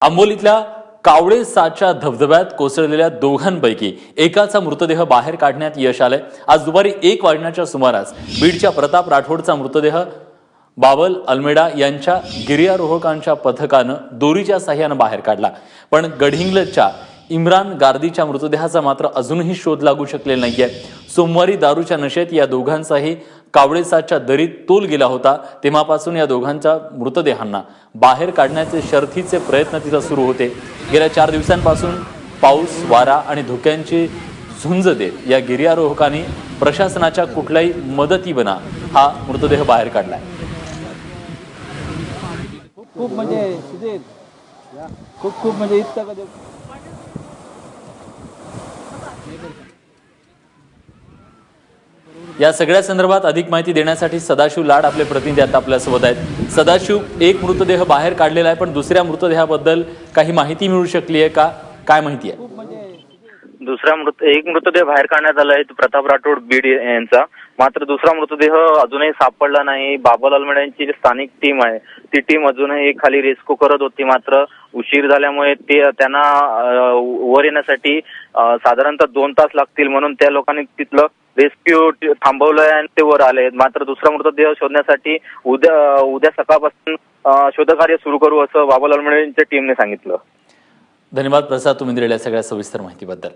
आंबोलीतल्या कावळे साच्या धबधब्यात कोसळलेल्या दोघांपैकी एकाचा मृतदेह बाहेर काढण्यात यश आलंय. आज दुपारी एक वाजण्याच्या सुमारास बीडच्या प्रताप राठोडचा मृतदेह बाबल अल्मेडा यांच्या गिर्यारोहकांच्या पथकानं दोरीच्या साह्यानं बाहेर काढला. पण गडहिंग्लजच्या इम्रान गार्दीच्या मृतदेहाचा मात्र अजूनही शोध लागू शकलेला नाहीये. सोमवारी दारूच्या नशेत या दोघांचाही कावळेसाच्या दरीत तोल गेला होता तेव्हापासून या दोघांच्या मृतदेहांना बाहेर काढण्याचे शर्थीचे प्रयत्न तिथं सुरू होते. गेल्या चार दिवसांपासून पाऊस वारा आणि धुक्यांची झुंज देत या गिर्यारोहकांनी प्रशासनाच्या कुठल्याही मदतीविना हा मृतदेह बाहेर काढलाय. खूप म्हणजे खूप खूप म्हणजे इतकं या सगळ्या संदर्भात अधिक माहिती देण्यासाठी सदाशिव लाड आपले प्रतिनिधी आता आपल्यासोबत आहेत. सदाशिव एक मृतदेह बाहेर काढलेला आहे पण दुसऱ्या मृतदेहाबद्दल काही माहिती मिळू शकली आहे का? काय माहिती आहे? दुसरा मृत एक मृतदेह बाहेर काढण्यात आला आहे प्रताप राठोड बीड यांचा. मात्र दुसरा मृतदेह अजूनही सापडला नाही. बाबालाल अल्मेडा यांची जी स्थानिक टीम आहे ती टीम अजूनही खाली रेस्क्यू करत होती. मात्र उशीर झाल्यामुळे ते त्यांना वर येण्यासाठी साधारणतः दोन तास लागतील म्हणून त्या लोकांनी तिथलं रेस्क्यू थांबवलंय आणि ते वर आले मात्र दुसरा मृतदेह शोधण्यासाठी उद्या उद्या सकाळपासून शोधकार्य सुरू करू असं बाबालाल अल्मेडा यांच्या टीमने सांगितलं. धन्यवाद प्रसाद तुम्ही दिलेल्या सगळ्या सविस्तर माहितीबद्दल.